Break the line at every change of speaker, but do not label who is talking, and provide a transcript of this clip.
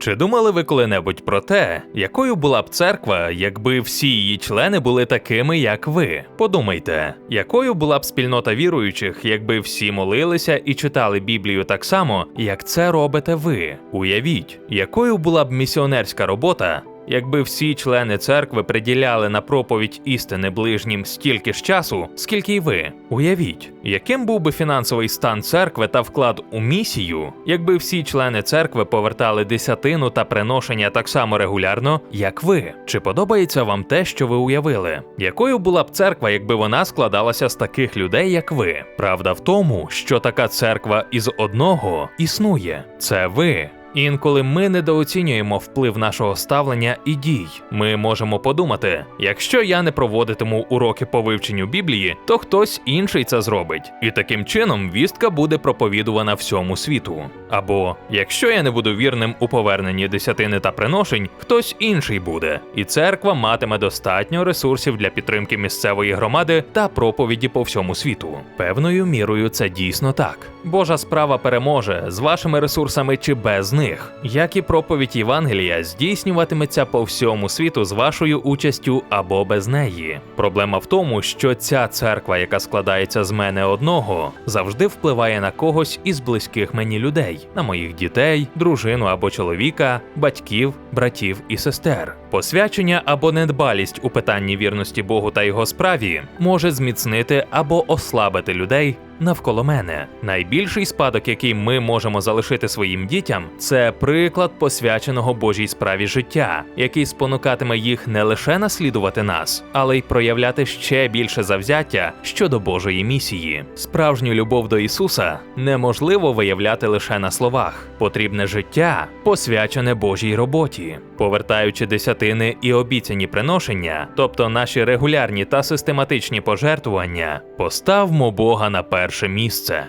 Чи думали ви коли-небудь про те, якою була б церква, якби всі її члени були такими, як ви? Подумайте, якою була б спільнота віруючих, якби всі молилися і читали Біблію так само, як це робите ви? Уявіть, якою була б місіонерська робота, Якби всі члени церкви приділяли на проповідь істини ближнім стільки ж часу, скільки й ви, уявіть, яким був би фінансовий стан церкви та вклад у місію, якби всі члени церкви повертали десятину та приношення так само регулярно, як ви. Чи подобається вам те, що ви уявили? Якою була б церква, якби вона складалася з таких людей, як ви? Правда в тому, що така церква із одного існує. Це ви. Інколи ми недооцінюємо вплив нашого ставлення і дій. Ми можемо подумати: якщо я не проводитиму уроки по вивченню Біблії, то хтось інший це зробить, і таким чином вістка буде проповідувана всьому світу. Або якщо я не буду вірним у поверненні десятини та приношень, хтось інший буде, і церква матиме достатньо ресурсів для підтримки місцевої громади та проповіді по всьому світу. Певною мірою це дійсно так. Божа справа переможе з вашими ресурсами чи без них, як і проповідь Євангелія здійснюватиметься по всьому світу з вашою участю або без неї. Проблема в тому, що ця церква, яка складається з мене одного, завжди впливає на когось із близьких мені людей, на моїх дітей, дружину або чоловіка, батьків, братів і сестер. Посвячення або недбалість у питанні вірності Богу та його справі може зміцнити або ослабити людей навколо мене. Найбільший спадок, який ми можемо залишити своїм дітям, це приклад посвяченого Божій справі життя, який спонукатиме їх не лише наслідувати нас, але й проявляти ще більше завзяття щодо Божої місії. Справжню любов до Ісуса неможливо виявляти лише на словах. Потрібне життя, посвячене Божій роботі, повертаючи десятини і обіцяні приношення, тобто наші регулярні та систематичні пожертвування, поставмо Бога на перше місце.